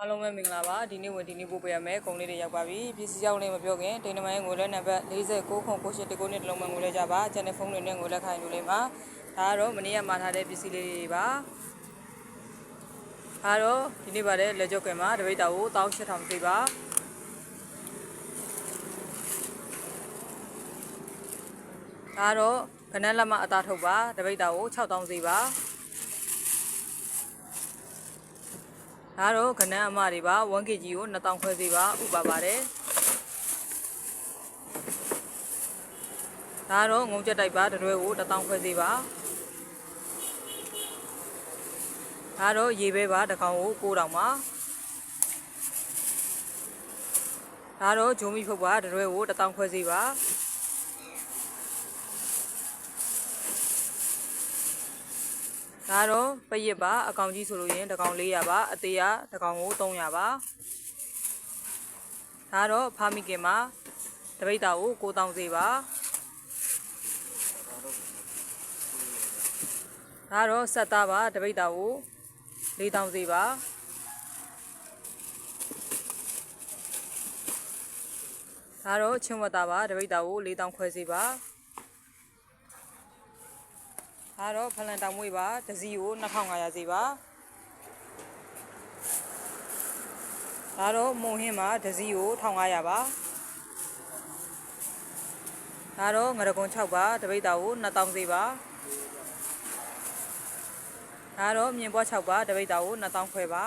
အားလုံးပဲမင်္ဂလာပါဒီနေ့ဝင်ဒီနေ့ပို့ပေးရမယ်ဂုံလေးတွေရောက်ပါပြီပစ္စည်းရောက်လေးမပြောခင်ဒိန်းနမိုင်းငွေလဲနံပါတ်49ခု98နဲ့တလုံးမှငွေလဲကြပါကျန်တဲ့ဖုန်းတွေနဲ့ငွေလဲခိုင်းလို့လေးမှာဒါကတော့မနေ့ကမှာထားတဲ့ပစ္စည်းလေးတွေပါအားတော့ဒီနေ့ပါတဲ့လက်ကျုပ်ကင်မှာတပိတ်တာကို18000သေးပါဒါတော့ခဏလက်မအသားထုတ်ပါတပိတ်တာကို6000သေးပါ ဒါတော့ခဏအမတွေပါ 1kg ကို2000ခွဲစီပါဥပါပါတယ်ဒါတော့ငုံချက်တိုက်ပါတရွဲကို1000ခွဲစီပါဒါတော့ရေပဲပါတစ်ကောင်ကို9000ပါဒါတော့ဂျုံမီဖုတ်ပါတရွဲကို1000ခွဲစီပါ ဒါတော့ပရစ်ပါအကောင်ကြီးဆိုလို့ရင်တစ်ကောင်400ပါအသေးကတစ်ကောင်ကို300ပါဒါတော့ဖာမီကင်မှာတပိတ်တာကို9000စေပါဒါတော့ဆက်သားပါတပိတ်တာကို4000စေပါဒါတော့ချင်းဝတ်သားပါတပိတ်တာကို4000ခွဲစေပါ ဒါတော့ဖလန်တောင်မွေးပါတစည်းကို2500စေပါဒါတော့မုံဟင်းပါတစည်းကို1500ပါဒါတော့ငရကုံ6ပါတပိတ်တာကို2000စေပါဒါတော့မြင်ပွား6ပါတပိတ်တာကို2000ခွဲပါ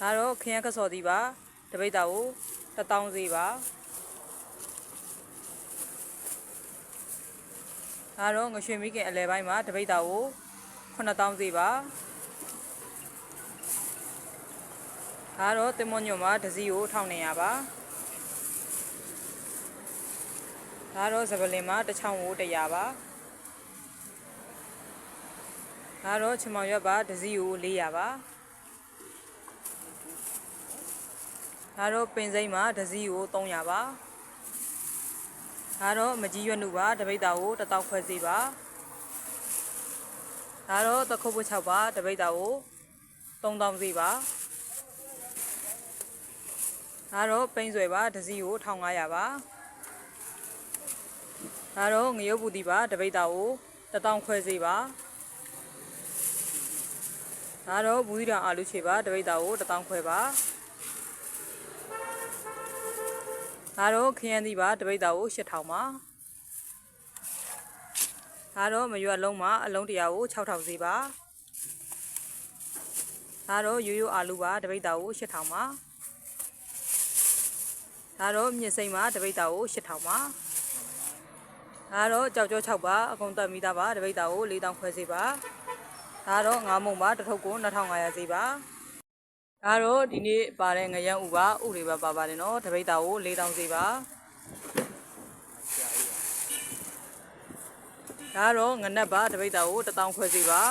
ဒါတော့ခရမ်းကစော်ဒီပါတပိတ်တာကို1000စေပါ ဒါတော့ငရွှေမိခင်အလဲပိုင်းမှာတပိတ်တာကို9000စေပါဒါတော့တင်မွန်ညွန့်မှာဒစီကို1900ပါဒါတော့စပလင်မှာတစ်ချောင်းကို100ပါဒါတော့ချမောင်ရွက်ပါဒစီကို400ပါဒါတော့ပင်စိမ့်မှာဒစီကို300ပါ ဒါတော့မကြီးရွက်နုပါတပိတ်တာကိုတစ်တောက်ခွဲစီပါဒါတော့တခုတ်ပုတ်6ပါတပိတ်တာကို3000စီပါဒါတော့ပိန်းဆွဲပါဒစီကို1500ပါဒါတော့ငရုတ်ပူတီပါတပိတ်တာကို1000ခွဲစီပါဒါတော့ဘူးရီတောင်အာလူချေပါတပိတ်တာကို1000ခွဲပါ ဒါတော့ခရမ်းသီးပါတပိတ်တာကို8000ပါဒါတော့မရွက်လုံးမှာအလုံးတရားကို6000စီပါဒါတော့ရိုးရိုးအာလူပါတပိတ်တာကို8000ပါဒါတော့မြင့်စိမ့်ပါတပိတ်တာကို8000ပါဒါတော့ကြောက်ကြော6ပါအကုန်တက်မိသားပါတပိတ်တာကို4000ခွဲစီပါဒါတော့ငါးမုံပါတစ်ထုပ်ကို2500စီပါ ဒါတော့ဒီနေ့ပါတဲ့ငရမ်းဥပါဥတွေပါပါပါတယ်နော်တပိတ်တာကို4000စီပါဒါတော့ငနက်ပါတပိတ်တာကို1000ခွဲစီပါ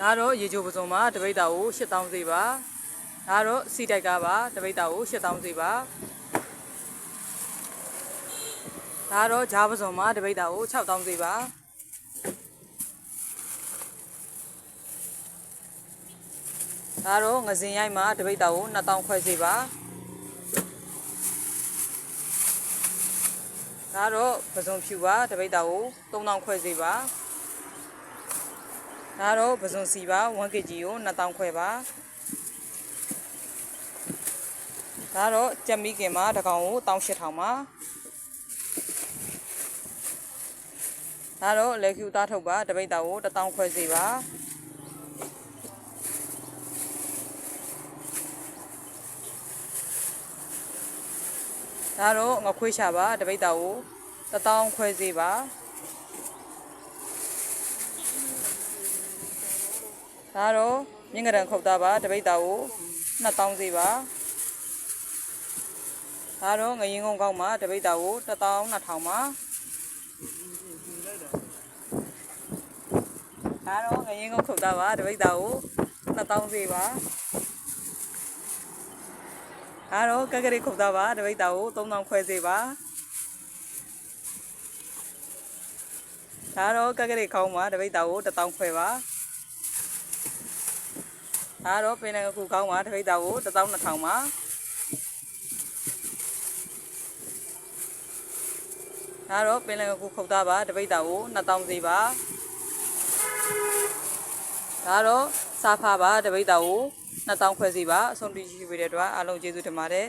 ဒါတော့ရေချိုပစုံပါတပိတ်တာကို8000စီပါဒါတော့စီတိုက်ကပါတပိတ်တာကို8000စီပါဒါတော့ဂျားပစုံပါတပိတ်တာကို6000စီပါ ဒါတော့ငစင်ရိုက်မှာတပိတ်တာကို2000ခွဲစီပါဒါတော့ပစုံဖြူပါတပိတ်တာကို3000ခွဲစီပါဒါတော့ပစုံစီပါ 1kg ကို2000ခွဲပါဒါတော့ကြက်မီကင်မှာတစ်ကောင်ကို18000ပါဒါတော့လက်ကျူသားထုတ်ပါတပိတ်တာကို1000ခွဲစီပါ ဒါတော့ငခွေးချပါတပိတ်တာကို1000ခွဲစီပါဒါတော့မြင့်ကရန်ခုတ်သားပါတပိတ်တာကို2000စီပါဒါတော့ငရင်ကုန်းကောက်မှာတပိတ်တာကို1000 2000ပါဒါတော့ငရင်ကုန်းခုတ်သားပါတပိတ်တာကို2000စီပါ ဒါတော့ကက်ကလေးခုတ်သားပါတပိတ်တာကို3000ခွဲစီပါဒါတော့ကက်ကလေးခေါင်းမှာတပိတ်တာကို1000ခွဲပါဒါတော့ပင်လယ်ကူခေါင်းမှာတပိတ်တာကို12000ပါဒါတော့ပင်လယ်ကူခုတ်သားပါတပိတ်တာကို2000စီပါဒါတော့စားဖားပါတပိတ်တာကို 2000ခွဲစီပါအဆုံးတည်ရှိပေးတဲ့အတွက်အားလုံးကျေးဇူးတင်ပါတယ်